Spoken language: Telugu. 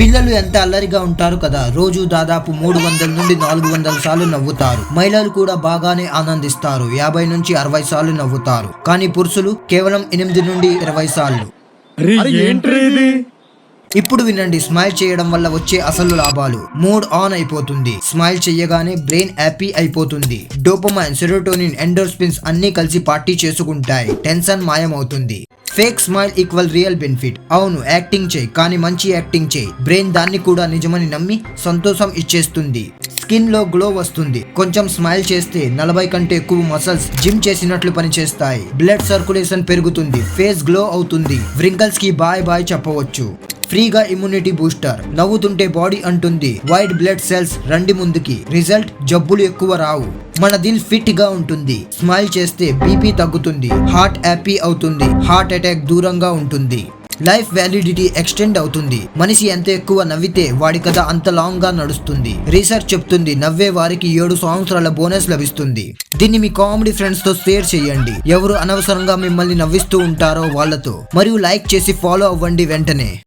పిల్లలు ఎంత అల్లరిగా ఉంటారు కదా? రోజు దాదాపు మూడు వందల నుండి నాలుగు వందల సార్లు నవ్వుతారు. మహిళలు కూడా బాగానే ఆనందిస్తారు. యాభై నుంచి అరవై సార్లు నవ్వుతారు. కానీ పురుషులు కేవలం ఎనిమిది నుండి ఇరవై సార్లు. ఇప్పుడు వినండి. స్మైల్ చేయడం వల్ల వచ్చే అసలు లాభాలు. మూడ్ ఆన్ అయిపోతుంది. స్మైల్ చేయగానే బ్రెయిన్ హ్యాపీ అయిపోతుంది. డోపమైన్ సెరోటోనిన్ ఎండోర్స్పిన్స్ అన్ని కలిసి పార్టీ చేసుకుంటాయి. Tension మాయమవుతుంది. Fake smile equal real benefit. అవును యాక్టింగ్ చేయి కానీ మంచి యాక్టింగ్ చేయి. బ్రెయిన్ దాన్ని కూడా నిజమని నమ్మి సంతోషం ఇచ్చేస్తుంది. స్కిన్లో గ్లో వస్తుంది. కొంచెం స్మైల్ చేస్తే నలభై కంటే ఎక్కువ మసల్స్ జిమ్ చేసినట్లు పనిచేస్తాయి. బ్లడ్ సర్క్యులేషన్ పెరుగుతుంది. ఫేస్ గ్లో అవుతుంది. వ్రింకల్స్కి బాయ్ బాయ్ చెప్పవచ్చు. ఫ్రీగా ఇమ్యూనిటీ బూస్టర్ నవ్వుతుంటే బాడీ అంటుంది. వైట్ బ్లడ్ సెల్స్ రండి ముందుకి. రిజల్ట్ జబ్బులు ఎక్కువ రావు. మన దిల్ ఫిట్గా ఉంటుంది. స్మైల్ చేస్తే బీపీ తగ్గుతుంది. హార్ట్ హ్యాపీ అవుతుంది. హార్ట్ అటాక్ దూరంగా ఉంటుంది. లైఫ్ వ్యాలిడిటీ ఎక్స్టెండ్ అవుతుంది. మనిషి ఎంత ఎక్కువ నవ్వితే వాడి కథ అంత లాంగ్గా నడుస్తుంది. రీసెర్చ్ చెప్తుంది. నవ్వే వారికి ఏడు సంవత్సరాల బోనస్ లభిస్తుంది. దీన్ని మీ కామెడీ ఫ్రెండ్స్తో షేర్ చేయండి. ఎవరు అనవసరంగా మిమ్మల్ని నవ్విస్తూ ఉంటారో వాళ్ళతో. మరియు లైక్ చేసి ఫాలో అవ్వండి వెంటనే.